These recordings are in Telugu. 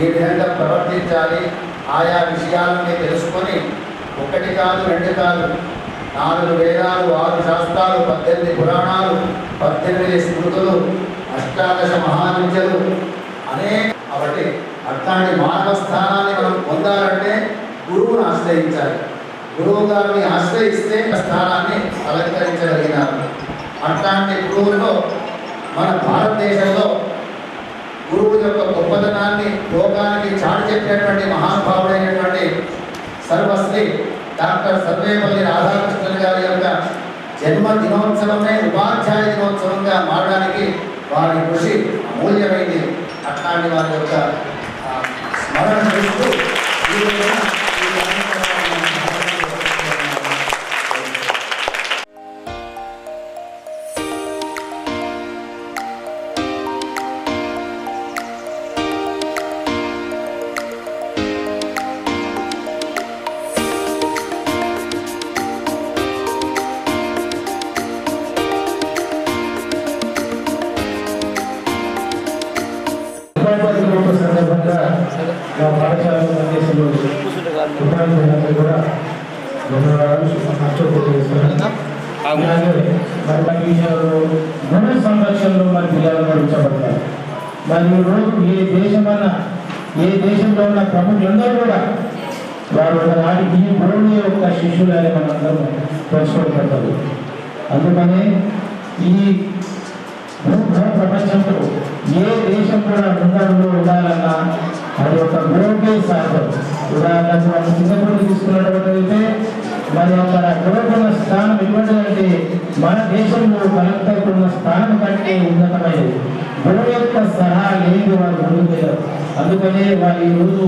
ఈ విధంగా ప్రవర్తించాలి. ఆయా విషయాలని తెలుసుకొని ఒకటి కాదు రెండు కాదు నాలుగు వేదాలు ఆరు శాస్త్రాలు పద్దెనిమిది పురాణాలు పద్దెనిమిది స్మృతులు అష్టాదశ మహావిద్యలు అనేక కాబట్టి అట్లాంటి మానవ స్థానాన్ని మనం పొందాలంటే గురువును ఆశ్రయించాలి. గురువు గారిని ఆశ్రయిస్తే ఆ స్థానాన్ని అలంకరించగలిగినారు. అట్లాంటి గురువుల్లో మన భారతదేశంలో శ్రీ డాక్టర్ సర్వేపల్లి రాధాకృష్ణ గారి యొక్క జన్మ దినోత్సవమే ఉపాధ్యాయ దినోత్సవంగా మారడానికి వారి కృషి అమూల్యమైంది. అట్లాంటి వారి యొక్క స్మరణ చేస్తూ మా పాఠశాల సందేశంలో ఉపాధ్యాయులందరూ కూడా ధన్యవాదాలు మరి మన విషయంలో గుణ సంరక్షణలో మరి పిల్లలు నడుచబడతారు మరి రోజు ఏ దేశమన్నా ఏ దేశంలో ఉన్న ప్రముఖులందరూ కూడా వారు నాటికి ఈ గురువుని యొక్క శిష్యులని మనందరం తెలుసుకోబడతారు అందుకనే ఈ భూభ ప్రపంచంలో ఏ దేశం కూడా ముందడులో సాధ్యం తీసుకున్నటువంటిదైతే మరి అక్కడ గురువుకున్న స్థానం ఎటువంటిదంటే మన దేశంలో కలెక్టర్కు ఉన్న స్థానం కంటే ఉన్నతమైనది గురువు యొక్క సలహా లేని వారు ముందుకెళ్ళరు అందుకనే వారు ఈ రోజు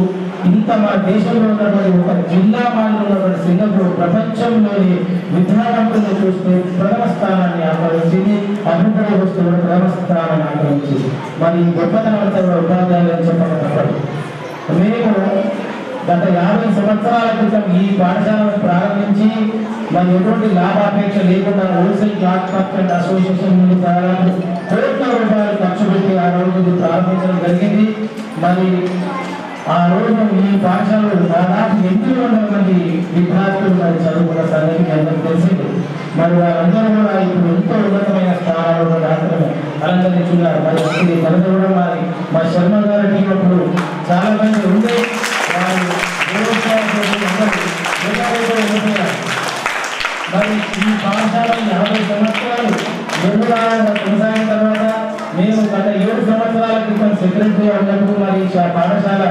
ఇంత మన దేశంలో ఉన్నటువంటి ఒక జిల్లా మాదిరి ఉన్నటువంటి సింగపూర్ ప్రపంచంలోని విద్యావంతులను చూస్తే ప్రథమ స్థానాన్ని ఆక్రమించింది అభివృద్ధి వస్తువులు ప్రథమ స్థానాన్ని ఆక్రమించింది మరి ఈ గొప్పతనం అంతా ఉపాధ్యాయులు చెప్పడం తప్పదు మేము గత యాభై సంవత్సరాల క్రితం ఈ పాఠశాలను ప్రారంభించి మరి ఎటువంటి లాభాపేక్ష లేకుండా హోల్సేల్ క్లాత్ మార్కెట్ అసోసియేషన్ నుండి దాదాపు కోట్ల రూపాయలు ఖర్చు పెట్టి ఆ రోజు ప్రారంభించడం జరిగింది. మరి ఆ రోజు ఈ పాఠశాలలో దాదాపు ఎనిమిది వందల మంది విద్యార్థులు మరి చదువుకున్న సంగతి మీ అందరికీ తెలిసింది. మరి వారందరూ కూడా ఇప్పుడు ఎంతో ఉన్నతమైన స్థానాల్లో డాక్టర్లు అలంకరించున్నారు. మరి ఇది మరి మా శర్మ గారి టీం అప్పుడు చాలా మంది ఉండే వారు దేవస్థానం అందరూ దేవాలయంలో ఉండిపోయారు. మరి ఈ యాభై సంవత్సరాలు నిర్మూలన కొనసాగిన తర్వాత మేము గత ఏడు సంవత్సరాల క్రితం సెక్రటరీ ఉన్నప్పుడు మరి పాఠశాల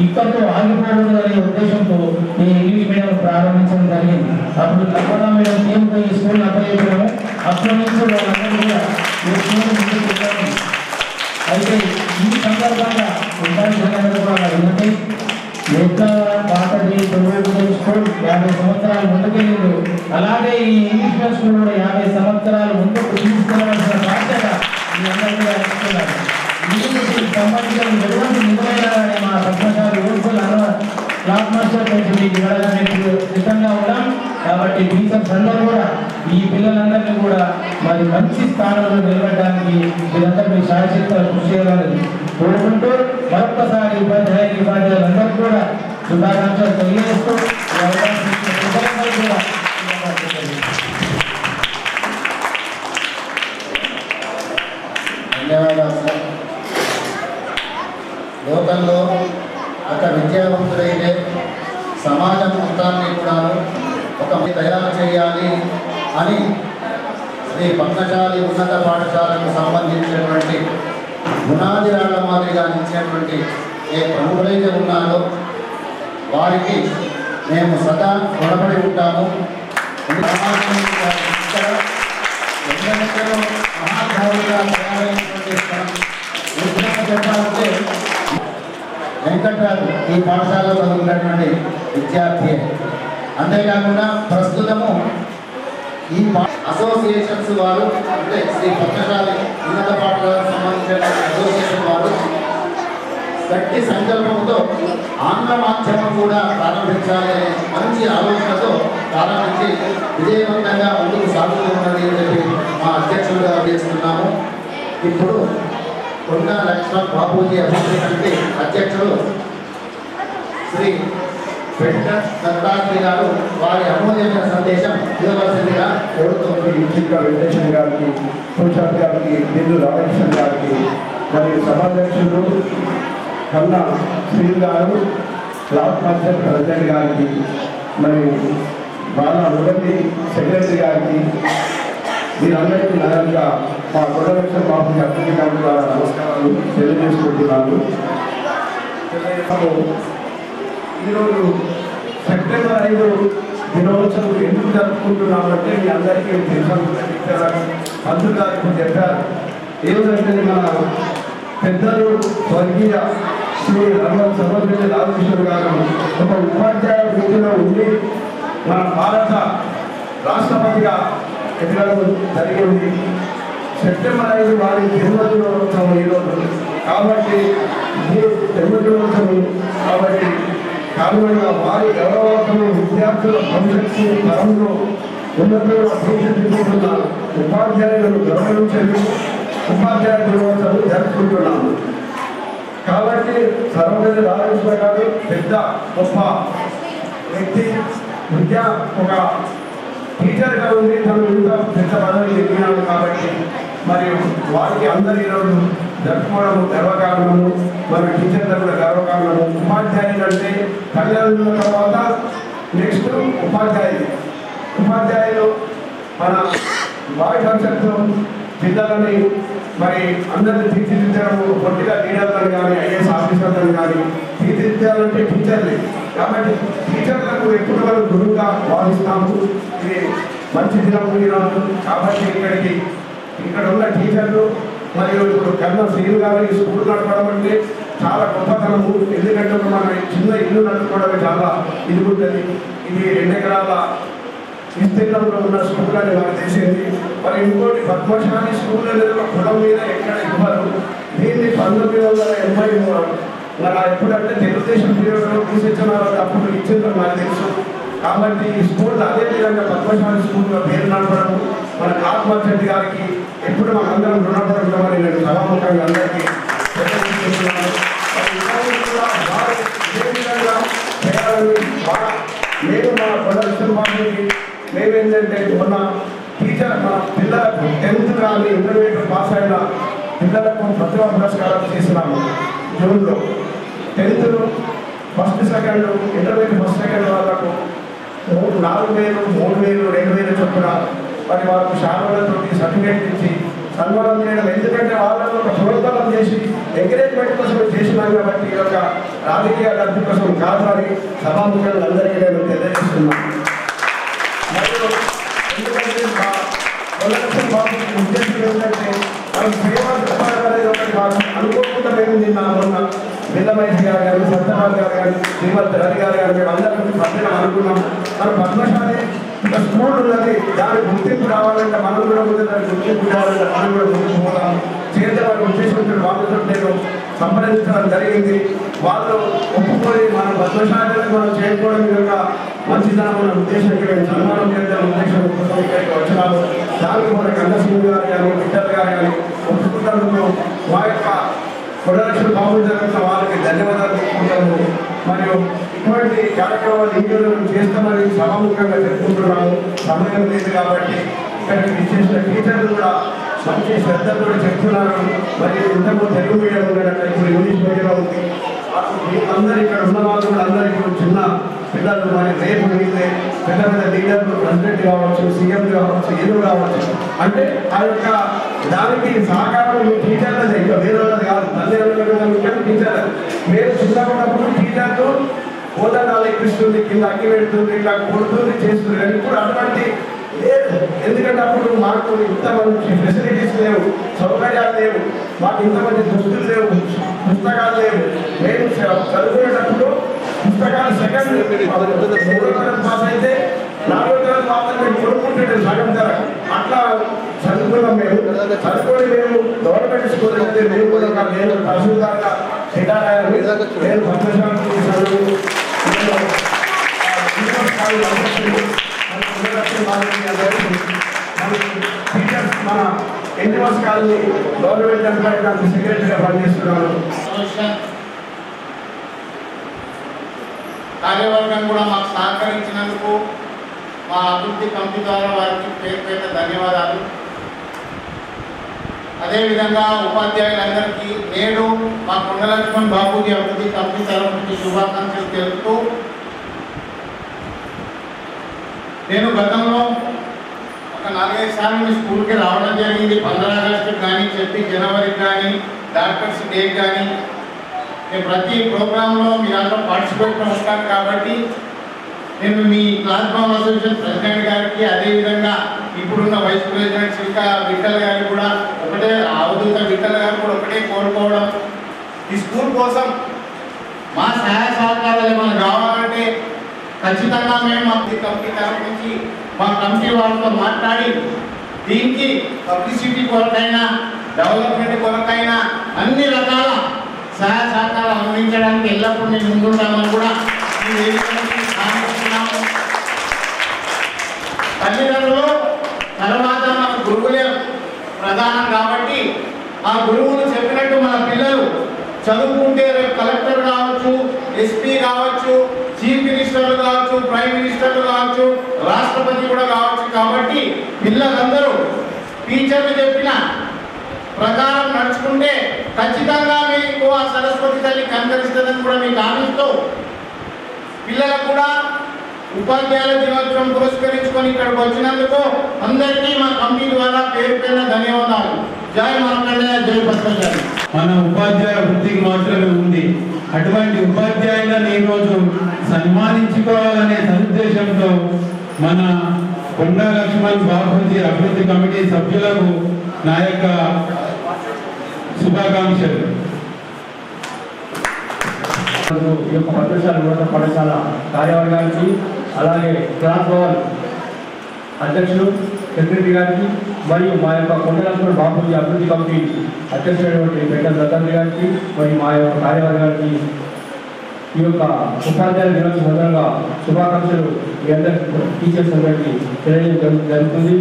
ఇక్కడితో ఆగిపోకూడదు అనే ఉద్దేశంతో నేను ఇంగ్లీష్ మీడియం ప్రారంభించడం జరిగింది. అప్పుడు లక్ష్మణ మీడియం టీంకు ఈ స్కూల్ అప్పగించడము అప్పటి నుంచి వాళ్ళందరూ కూడా ఈ స్కూల్ అయితే ఈ సందర్భంగా ఉపాధ్యాయులందరూ కూడా ఎట్లా పాట స్కూల్ యాభై సంవత్సరాలు ముందుకెళ్ళిండు అలాగే ఈ ఇంగ్లీష్ మీడియం స్కూల్ కూడా యాభై సంవత్సరాలు ముందుకు తీసుకెళ్ళవలసిన బాధ్యత మీ అందరూ కూడా ఇస్తున్నారు సంబంధించిన ఎటువంటి నిజమైన మా పద్మశాలి ఊర్పులు అన్న క్లాస్ మాస్టర్ కొంచెం మీకు ఇవ్వడానికి సిద్ధంగా ఉన్నాం. కాబట్టి టీచర్స్ అందరూ కూడా ఈ పిల్లలందరినీ కూడా మరి మంచి స్థానంలో నిలబడడానికి మీరందరూ మీ శాశ్వత కృషి చేయాలని కోరుకుంటూ మరొకసారి ఉపాధ్యాయులు ఉపాధ్యాయులందరూ కూడా శుభాకాంక్షలు తెలియజేస్తూ ధన్యవాదాలు సార్. లోకంలో ఒక విద్యావంతుడైతే సమాజం మొత్తాన్ని కూడా ఒక తయారు చేయాలి అని శ్రీ పద్మశాలి ఉన్నత పాఠశాలకు సంబంధించినటువంటి పునాది రాళ్ళ మాదిరిగా నిలిచినటువంటి ఏ ప్రముఖులైతే ఉన్నారో వారికి మేము సదా రుణపడి ఉంటాము. ఈ సమాజానికి తయారైనటువంటి చెప్పాలంటే ఈ పాఠశాలలో చదువుకున్నటువంటి విద్యార్థి. అంతేకాకుండా ప్రస్తుతము ఈ అసోసియేషన్స్ వారు అంటే శ్రీ పక్షశాలి ఉన్నత పాఠశాలకు సంబంధించిన అసోసియేషన్ వారు గట్టి సంకల్పంతో ఆంగ్ల మాధ్యమం కూడా ప్రారంభించాలి అనే మంచి ఆలోచనతో ప్రారంభించి విజయవంతంగా ముందుకు సాగుతూ ఉన్నది అని చెప్పి మా అధ్యక్షులుగా చేస్తున్నాము ఇప్పుడు కొండ లక్ష్మణ్ బాబూజీ అభివృద్ధి కమిటీ అధ్యక్షుడు శ్రీ వెంకట దత్తాత్రి గారు వారి అమూల్యమైన సందేశం ఇవ్వవలసిందిగా కోరుతూ చిత్ర వెంకటేశ్వర గారికి ప్రసాద్ గారికి బిందు రామకృష్ణ గారికి మరియు సభాధ్యక్షులు కన్నా శ్రీ గారు క్లాస్ మాస్టర్ ప్రెసిడెంట్ గారికి మరియు బాలా మురళి సెక్రటరీ గారికి మీరందరికీ నా యొక్క మా గొడవలక్ష్మ బాబు అభివృద్ధి ద్వారా నమస్కారాలు తెలియజేసుకుంటున్నాను. ఈరోజు సెప్టెంబర్ ఐదు దినోత్సవం ఎందుకు జరుపుకుంటున్నామంటే మీ అందరికీ దేశం మంత్రులు గారు చెప్పారు. ఏమిటంటే మన పెద్దలు స్వర్గీయ శ్రీ రమణ సమర్పించ రామకృష్ణుడు గారు ఒక ఉపాధ్యాయ వృత్తిలో ఉండి మన భారత రాష్ట్రపతిగా ఎదగడం జరిగింది. సెప్టెంబర్ ఐదు వారి జన్మదినోత్సవం ఈరోజు. కాబట్టి జన్మదినోత్సవం కాబట్టి కారణంగా వారి గౌరవార్థం విద్యార్థుల భవిష్యత్తు తరంలో ఉన్నతంగా తీర్చిదిద్దుతున్న ఉపాధ్యాయులను గౌరవించడం ఉపాధ్యాయ దినోత్సవం జరుపుకుంటున్నాము కాబట్టి సర్వపల్లి రామకృష్ణ గారు పెద్ద గొప్ప వ్యక్తి విద్య ఒక టీచర్గా ఉండి తను ఇంత పెద్ద పదవి ఎదిగినాడు కాబట్టి మరియు వారికి అందరి ఈరోజు జరుపుకోవడం గర్వకారణము మరి టీచర్ల కూడా గర్వకారణము. ఉపాధ్యాయులు అంటే తల్లిదండ్రుల తర్వాత నెక్స్ట్ ఉపాధ్యాయులు. ఉపాధ్యాయులు మన వారి భవిష్యత్తు పిల్లలని మరి అందరిని తీర్చిదిద్దడం పొట్టిగా లీడర్లను కానీ ఐఏఎస్ ఆఫీసర్లను కానీ తీర్చిదిద్దాలంటే టీచర్లే. కాబట్టి టీచర్లకు ఎప్పుడు మనం గురువుగా భావిస్తాము. ఇది మంచి దినం కాబట్టి ఇక్కడికి ఇక్కడ ఉన్న టీచర్లు మరియు ఇప్పుడు కర్మ శ్రీలు గారు ఈ స్కూల్ నడపడం అంటే చాలా గొప్పతనము. ఎందుకంటే మన చిన్న ఇల్లు నడుపుకోవడమే చాలా ఇది ఉంటుంది. ఇది రెండు ఎకరాల విస్తీర్ణంలో ఉన్న స్కూల్ అని వారు తెలిసేది మరి ఇంకోటి పద్మశాలి స్కూల్ అనేది ఒక కులం మీద ఎక్కడ ఇవ్వరు. దీన్ని పంతొమ్మిది వందల ఎనభై మూడు మరి ఎప్పుడంటే తెలుగుదేశం పీరియడ్లో తీసిచ్చిన అప్పుడు ఇచ్చిందని నాకు తెలుసు. కాబట్టి ఈ స్కూల్ అదే విధంగా పద్మశాలి స్కూల్గా పేరు నడపడం మన ఆత్మహత్య గారికి ఎప్పుడు మనందరం రుణపడి ఉంటామని నేను సభాముఖంగా అందరికీ నేను మరి మా- ప్రదర్శన బాబుకి మేమేంటంటే మొన్న టీచర్ మన పిల్లలకు టెన్త్ కానీ ఇంటర్మీడియట్ పాస్ అయిన పిల్లలకు ప్రతిభా పురస్కారం చేసినాము జూన్లో. Tenth first second intermediate first second వాళ్ళకు నాలుగు వేలు మూడు వేలు రెండు వేలు చొప్పున మరి వాళ్ళకు షానులతో సర్టిఫికేట్ ఇచ్చి సన్మానం చేయడం ఎందుకంటే వాళ్ళని ఒక ప్రోత్సాహం చేసి ఎంకరేజ్మెంట్ కోసం చేసినాం కాబట్టి ఈ యొక్క రాజకీయ అభివృద్ధి కోసం కాదని సభాముఖులు అందరికీ నేను తెలియజేస్తున్నాను. ఉద్దేశం ఏంటంటే మనం సేవ అనేది ఒకటి మాకు అనుకోకుండా మేము నిన్న మొన్న బిల్లమహేష్ గారు కానీ సత్యనారాయణ గారు కానీ శ్రీమతి రవి గారు కానీ మేము అందరం పద్దెనం అనుకున్నాం. మన పద్మశాలి ఒక స్కూల్ దాని గుర్తింపు రావాలంటే మనం కూడా ముందు దాని గుర్తింపు రావాలంటే మనం కూడా ముందుకు పోదాం చేద్దామని ఉద్దేశంతో వాళ్ళతో నేను సంప్రదించడం జరిగింది వాళ్ళు ఒప్పుకొని మన పద్మశాలను మనం చేయకపోవడం యొక్క మంచిదనం ఉద్దేశం ఇక్కడ సన్మానం చేద్దాం ఉద్దేశం కోసం ఇక్కడికి వచ్చినాము దానికి మన కన్నసింగ్ గారు కానీ బిడ్డలు గారు కానీ ఒప్పుకుంటారు మా యొక్క ప్రొడక్షన్ బాగుంది జరుగుతున్న వారికి ధన్యవాదాలు చెప్పుకుంటాము మరియు ఇటువంటి కార్యక్రమాలు ఇంట్లో చేస్తామని సభాముఖంగా చెప్పుకుంటున్నాము. సమయం లేదు కాబట్టి ఇక్కడికి విచ్చేసిన టీచర్లు కూడా మంచి శ్రద్ధతో చెప్తున్నారు. మరియు ఇంతకు తెలుగు మీడియం ఉండేటట్టు ఇప్పుడు ఇంగ్లీష్ మీడియం ఉంది. అందరూ ఇక్కడ ఉన్న వాళ్ళు కూడా అందరూ ఇప్పుడు చిన్న పిల్లలు మరి రేపు మిగిలితే పెద్ద పెద్ద లీడర్లు ప్రెసిడెంట్ కావచ్చు సీఎం కావచ్చు ఏదో కావచ్చు. అంటే ఆ యొక్క దానికి సహకారం మీ టీచర్లదే. ఇంకా వేరే వాళ్ళది కాదు. తల్లిదండ్రులు టీచర్ మీరు చిన్నగా టీచర్లు కోదండాలు ఎక్కిస్తుంది కింద అగ్గి పెడుతుంది ఇట్లా కొడుతుంది చేస్తుంది. కానీ ఇప్పుడు అటువంటి లేదు. ఎందుకంటే అప్పుడు మాకు ఇంత మంచి ఫెసిలిటీస్ లేవు సౌకర్యాలు లేవు మాకు ఇంత మంచి దుస్తులు లేవు పుస్తకాలు లేవు. మేము చ- చదువుకునేటప్పుడు పుస్తకాలు సెకండ్ మూడో తరగతి పాస్ అయితే నాలుగో తరగతి మాత్రమే మేము కొనుక్కుంటుండే సగం ధర. అట్లా చదువుకున్నాం మేము. చదువుకొని మేము గవర్నమెంట్ స్కూల్ అయితే మేము కూడా నేను తహసీల్దార్గా రిటైర్ నేను పద్మశాలి చదువు మన Gurudakshina colony NGOs colony government employee నాకు సెక్రటరీగా పనిచేస్తున్నాను కార్యవర్గం కూడా మాకు సహకరించినందుకు మా అభివృద్ధి కమిటీ ద్వారా వారికి పేరు పేరు ధన్యవాదాలు. అదేవిధంగా ఉపాధ్యాయులందరికీ నేడు మా కొండలక్ష్మణ్ బాబుజీ అభివృద్ధి కమిటీ తరఫు శుభాకాంక్షలు తెలుపుతూ నేను గతంలో ఒక నాలుగైదు సార్లు మీ స్కూల్కి రావడం జరిగింది. పంద్రా ఆగస్టు కానీ చెప్పి జనవరికి కానీ డాక్టర్స్ డే కానీ. నేను ప్రతి ప్రోగ్రాంలో మీ దాంట్లో పార్టిసిపేట్ ఉంటాను కాబట్టి నేను మీ ప్లాట్ఫామ్ అసోసియేషన్ ప్రెసిడెంట్ గారికి అదేవిధంగా ఇప్పుడున్న వైస్ ప్రెసిడెంట్ శ్రీకా విఠల్ గారికి కూడా ఒకటే అవధూత విఠల్ గారు కూడా ఒకటే కోరుకోవడం. ఈ స్కూల్ కోసం మా సహాయ సహకారాలు ఏమైనా కావాలంటే ఖచ్చితంగా మేము మా కమిటీ తరఫు నుంచి మా కమిటీ వాళ్ళతో మాట్లాడి దీనికి పబ్లిసిటీ కొరకైనా డెవలప్మెంట్ కొరకైనా అన్ని రకాల సహాయ సహకారాలు అందించడానికి ఎల్లప్పుడూ మేము ముందుంటామని కూడా తల్లిదండ్రులు తర్వాత మన గురువులే ప్రధానం కాబట్టి ఆ గురువులు చెప్పినట్టు మన పిల్లలు చదువుకుంటే రేపు కలెక్టర్ కావచ్చు ఎస్పీ కావచ్చు చీఫ్ మినిస్టర్లు కావచ్చు ప్రైమ్ మినిస్టర్లు కావచ్చు రాష్ట్రపతి కూడా కావచ్చు కాబట్టి పిల్లలందరూ టీచర్లు చెప్పిన ప్రకారం నడుచుకుంటే ఖచ్చితంగా మీకు ఆ సరస్వతి తల్లి కనికరిస్తుందని కూడా మీకు ఆశిస్తూ పిల్లలకు కూడా ఉపాధ్యాయుల దినోత్సవం పురస్కరించుకొని ఇక్కడికి వచ్చినందుకు అందరికీ మా కమిటీ ద్వారా పేరు పేరున ధన్యవాదాలు. జై మార్కండేయ జై పద్మశాలి మన ఉపాధ్యాయ వృత్తికి మాత్రమే ఉంది. అటువంటి ఉపాధ్యాయులను ఈరోజు సన్మానించుకోవాలనే సదుద్దేశంతో మన కొండా లక్ష్మణ్ బాపూజీ అభివృద్ధి కమిటీ సభ్యులకు నా యొక్క శుభాకాంక్షలు. ఈ యొక్క ఉన్నత పాఠశాల కార్యవర్గానికి అలాగే క్లాస్ భవన్ అధ్యక్షులు సెక్రటరీ గారికి మరియు మా యొక్క కొండలక్ష్మణ బాపూజీ అభివృద్ధి కమిటీ అధ్యక్షుడైనటువంటి వెంకట దత్తాత్రి గారికి మరియు మా యొక్క కార్యవర్గానికి ఈ యొక్క ఉపాధ్యాయ దినం సందర్భంగా శుభాకాంక్షలు మీ అందరికీ టీచర్స్ అందరికీ తెలియజేయడం జరుగుతుంది.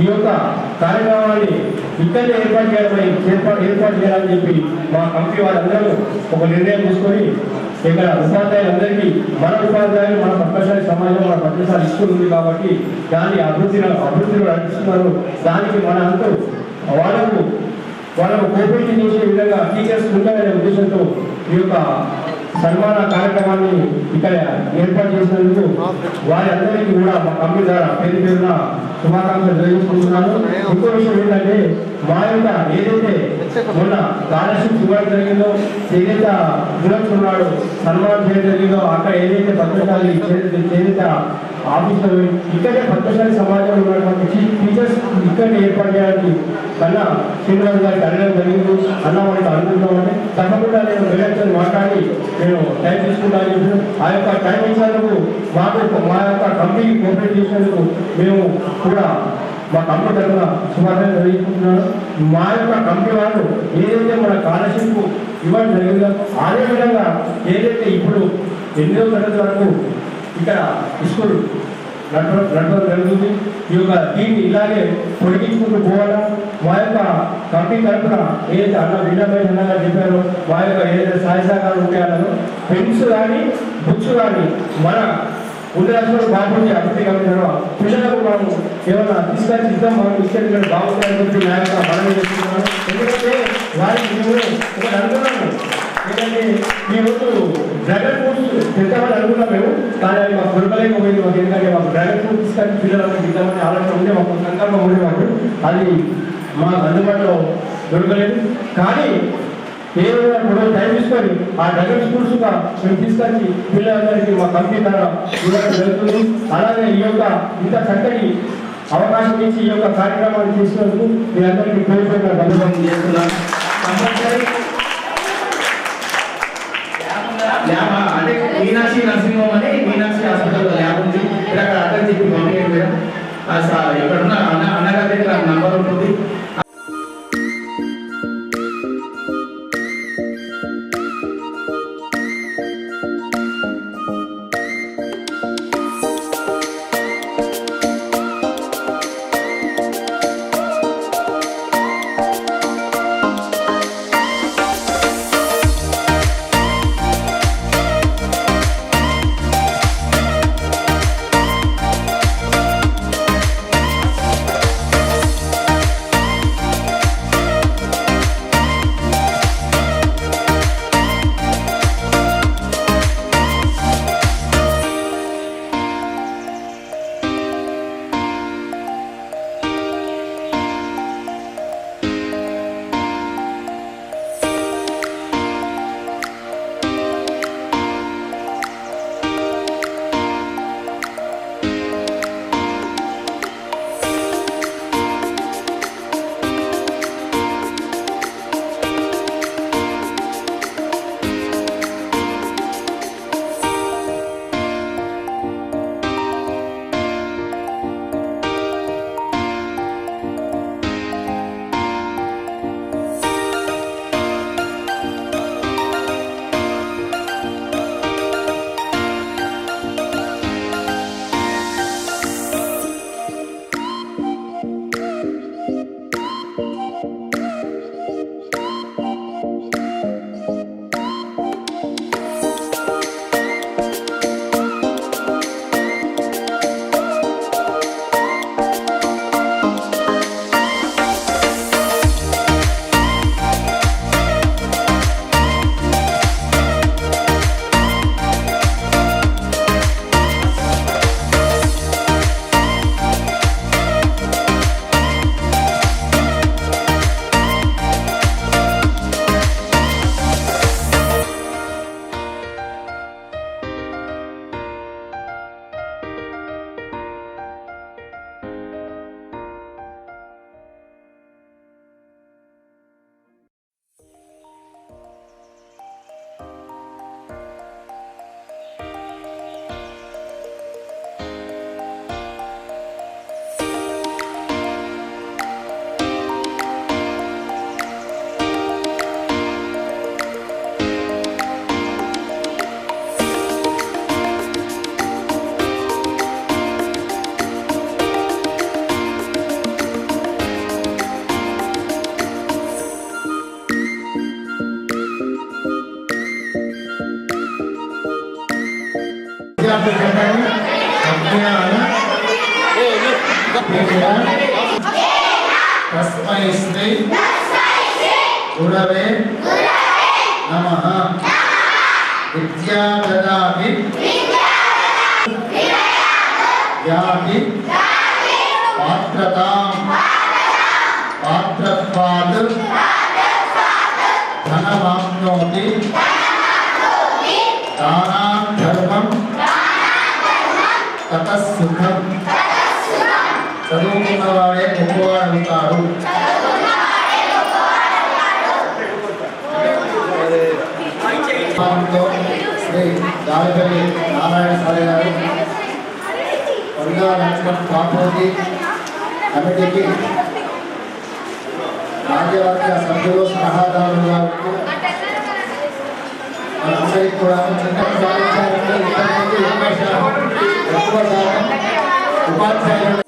ఈ యొక్క కార్యక్రమాన్ని ఇక్కడే ఏర్పాటు చేయాలని ఏర్పాటు ఏర్పాటు చేయాలని చెప్పి మా కమిటీ వారందరూ ఒక నిర్ణయం తీసుకొని ఇక్కడ ఉపాధ్యాయులందరికీ మన ఉపాధ్యాయులు మన పద్మశాలి సమాజం మన పద్మశాలి స్కూల్ ఉంది కాబట్టి దాన్ని అభివృద్ధిని అభివృద్ధిలో నడుస్తున్నారు దానికి మన అంటూ వాళ్ళకు వాళ్ళకు కోపరేషన్ చేసే విధంగా టీచర్స్ ఉండాలనే ఉద్దేశంతో ఈ యొక్క సన్మాన కార్యక్రమాన్ని ఇక్కడ ఏర్పాటు చేసినందుకు వారి అందరికీ కూడా మా కంపెనీ ద్వారా పేరు పేరున శుభాకాంక్షలు తెలియజేసుకుంటున్నాను. ఇంకో విషయం ఏంటంటే మా యొక్క ఏదైతే మొన్న స్కాలర్షిప్ ఇవ్వడం జరిగిందో చేనేత దినోత్సవం సన్మానం చేయడం జరిగిందో అక్కడ ఏదైతే పద్మశాలి చేనేత ఆఫీసులో ఇక్కడే పద్మశాలి సమాజంలో ఉన్నటువంటి టీచర్స్ ఇక్కడ ఏర్పాటు చేయడానికి కన్నా శ్రీనివాస్ గారికి అడగడం జరిగింది. అన్న వాళ్ళకి అనుకుంటామంటే తప్పకుండా నేను వెళ్ళొచ్చని మాట్లాడి నేను టైం తీసుకుంటాను ఆ యొక్క టైం ఇచ్చినందుకు మాకు మా యొక్క కంపెనీకి కోఆపరేట్ చేసినందుకు మేము కూడా మా కంపెనీ తరఫున శుభార్థం తెలియజేసుకుంటున్నాను. మా యొక్క కంపెనీ వాళ్ళు ఏదైతే మన స్కాలర్షిప్ ఇవ్వడం జరిగిందో అదే విధంగా ఏదైతే ఇప్పుడు ఎనిమిదవ తరగతి వరకు ఇక్కడ స్కూల్ నడపడం నడపడం జరుగుతుంది. ఈ యొక్క దీన్ని ఇలాగే పొడిగించుకుంటూ పోవాలా? మా యొక్క కంపెనీ తరఫున ఏదైతే అన్న విన్నపై అన్నగా చెప్పారో మా యొక్క ఏదైతే సహాయ సహకారం ఉంటాయో పెన్స్ కానీ బుక్స్ కానీ మన ఉండరాష్ట్రంలో బాగుంది అభివృద్ధి ఏమైనా తీసుకొచ్చి ఇద్దాం మనం తీసుకెళ్ళి బాగుంటాయని చెప్పి నా యొక్క మనవి చేస్తున్నాను ఎందుకంటే వారికి మేము ఒకటి అనుకున్నాము. ఏంటంటే ఈ రోజు డ్రాగన్ ఫ్రూట్స్ తెచ్చామని అనుకున్నాం మేము. కానీ అది మాకు దొరకలేకపోయింది మాకు ఎందుకంటే మాకు డ్రాగన్ ఫ్రూట్ తీసుకొని పిల్లలకు ఇద్దామని ఆలోచన ఉండే మాకు సంకల్పం ఉండే మాకు. అది మా అందుబాటులో దొరకలేదు. కానీ ఏదైనా కూడా టైం తీసుకొని ఆ డ్రాగన్ స్కూల్స్ మేము తీసుకొచ్చి పిల్లలందరికీ మా కంపెనీ ద్వారా ఇవ్వడం జరుగుతుంది. అలాగే ఈ యొక్క ఇంత చక్కటి అవకాశం ఇచ్చి ఈ యొక్క కార్యక్రమాన్ని చేసినందుకు మీ అందరికీ పేరు ధన్యవాదాలు. చేస్తున్నాను తస్మై శ్రీ గురవే నమః విద్యా దదామి యామి పాత్రతాం పాత్రత్వాద్ ధనమాప్నోతి దానాత్ ధర్మం తతసుఖం చదువుకున్న వాడే గొప్పవాడు అవుతాడు పాలనలో శ్రీ దారిపల్లి నారాయణ సాయి గారు కొండా లక్ష్మణ్ కాపోటి కమిటీకి రాజ్యవర్గ సభ్యులు సలహాదారులుగా ఉంటూ మనందరికీ కూడా చిన్న సాధించాలంటే ఇప్పటి నుంచి ఎక్కువ శాతం ఎక్కువ శాతం ఉపాధ్యాయులు